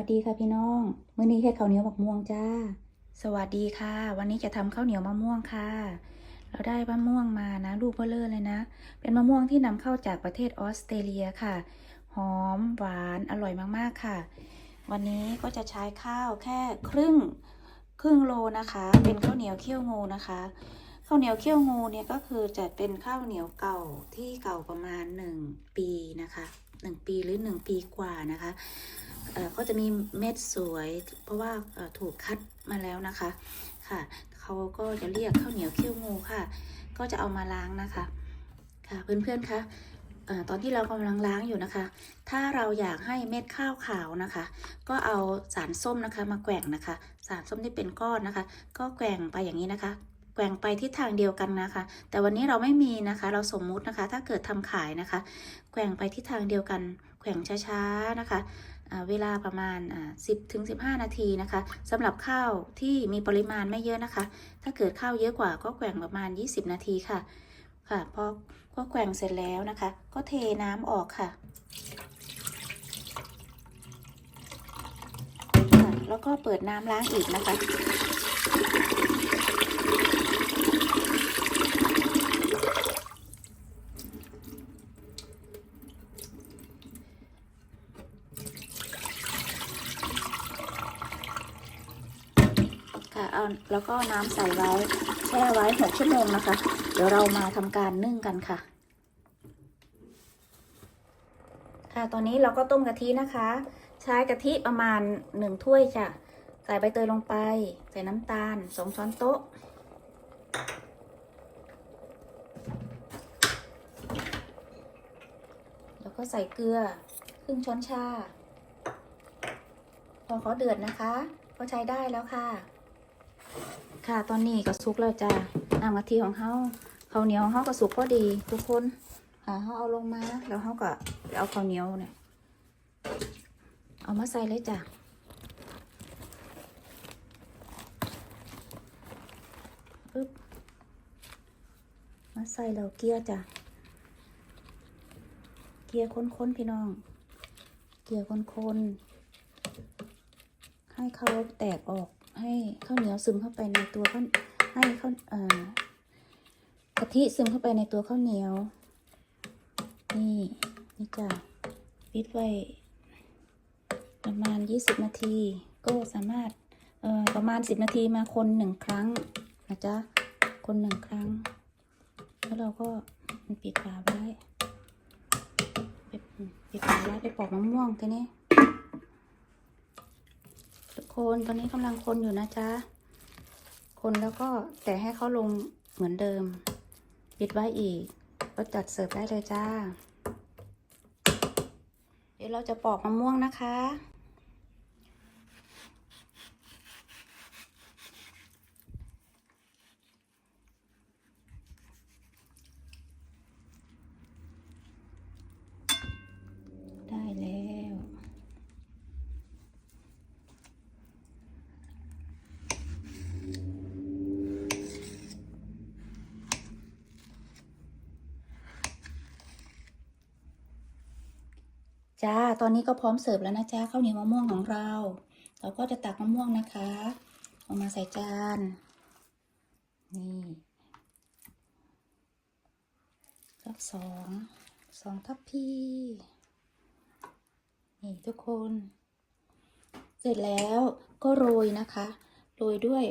วัสดีค่ะพี่น้องมื้อนี้เฮ็ดข้าวเหนียวมะม่วงจ้า สวัสดีค่ะ วันนี้จะทำข้าวเหนียวมะม่วงค่ะ เราได้มะม่วงมานะลูกเบลเลอร์เลยนะ เป็นมะม่วงที่นำเข้าจากประเทศออสเตรเลียค่ะ หอมหวานอร่อยมากๆค่ะ วันนี้ก็จะใช้ข้าวแค่ครึ่งครึ่งโลนะคะ เป็นข้าวเหนียวเคี่ยวงูนะคะข้าวเหนียวเคี่ยวงูเนี่ยก็คือจะเป็นข้าวเหนียวเก่าที่เก่าประมาณ 1 ปีนะคะ 1 ปีหรือ 1 ปีกว่านะคะ ก็จะมีเม็ดสวย เพราะว่าถูกคัดมาแล้วนะคะค่ะเขาก็จะเรียกข้าวเหนียวเคี่ยวงูค่ะ ก็จะเอามาล้างนะคะ ค่ะเพื่อนๆคะอ่อตอนที่เรากำลังล้างอยู่นะคะ ถ้าเราอยากให้เม็ดข้าวขาวนะคะ ก็เอาสารส้มนะคะมาแกว่งนะคะ สารส้มที่เป็นก้อนนะคะ ก็แกว่งไปอย่างนี้นะคะแกว่งไปทิศทางเดียวกันนะคะ แต่วันนี้เราไม่มีนะคะ เราสมมุตินะคะ ถ้าเกิดทำขายนะคะ แกว่งไปทิศทางเดียวกัน แกว่งช้าๆนะคะ เวลาประมาณ 10ถึง15 นาทีนะคะสำหรับข้าวที่มีปริมาณไม่เยอะนะคะ ถ้าเกิดข้าวเยอะกว่าก็แกว่งประมาณ 20 นาทีค่ะค่ะพอก็แกว่งเสร็จแล้วนะคะ ก็เทน้ำออกค่ะค่ะแล้วก็เปิดน้ำล้างอีกนะคะ ค่ะเอา แล้วก็น้ำใส่ไว้แช่ไว้หกชั่วโมงนะคะ เดี๋ยวเรามาทำการนึ่งกันค่ะ ค่ะตอนนี้เราก็ต้มกะทินะคะ ใช้กะทิประมาณหนึ่งถ้วยจ้ะใส่ใบเตยลงไป ใส่น้ำตาลสองช้อนโต๊ะแล้วก็ใส่เกลือครึ่งช้อนชา พอเขาเดือดนะคะ ก็ใช้ได้แล้วค่ะ ค่ะตอนนี้ก็สุกแล้วจ้าน้ำกะทิของเขาข้าวเหนียวของเขาก็สุกพอดีทุกคนค่ะเขาเอาลงมาแล้วเขาก็เอาข้าวเหนียวเนี่ยเอามาใส่เลยจ้ะปึ๊บมาใส่แล้วเกียจ้ะเกียค้นๆพี่น้อง เกียค้นๆให้เขาแตกออก ให้ข้าวเหนียวซึมเข้าไปในตัวข้าวให้ข้าวกะทิซึมเข้าไปในตัวข้าวเหนียว นี่นี่จ้ะปิดไว้ประมาณ 20 นาที ก็สามารถประมาณ 10 นาทีมาคนหนึ่งครั้งนะจ๊ะคนหนึ่งครั้ง แล้วเราก็ปิดฝาไว้ปิดปิดฝาไว้ไปปอกมะม่วงทีนี้ คนตอนนี้กำลังคนอยู่นะจ๊ะ คนแล้วก็แต่ให้เขาลงเหมือนเดิม ปิดไว้อีกก็จัดเสิร์ฟได้เลยจ้า เดี๋ยวเราจะปอกมะม่วงนะคะ ได้แล้ว จ้า ตอนนี้ก็พร้อมเสิร์ฟแล้วนะจ้าข้าวเหนียวมะม่วงของเรา เราก็จะตักมะม่วงนะคะเอามาใส่จาน นี่สักสอง สองทัพพีนี่ทุกคน เสร็จแล้วก็โรยนะคะ โรยด้วย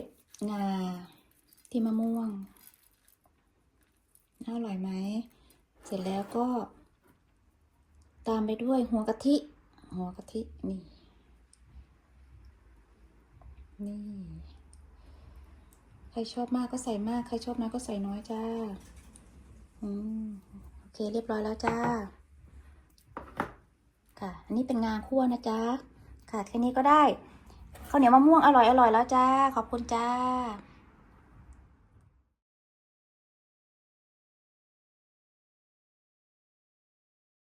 งาที่มะม่วงน่าอร่อยไหม เสร็จแล้วก็ ตามไปด้วยหัวกะทิ หัวกะทิ นี่ นี่ ใครชอบมากก็ใส่มาก ใครชอบน้อยก็ใส่น้อยจ้า อืม โอเคเรียบร้อยแล้วจ้า ค่ะ อันนี้เป็นงาคั่วนะจ๊ะ ค่ะ แค่นี้ก็ได้ข้าวเหนียวมะม่วงอร่อยอร่อยแล้วจ้า ขอบคุณจ้า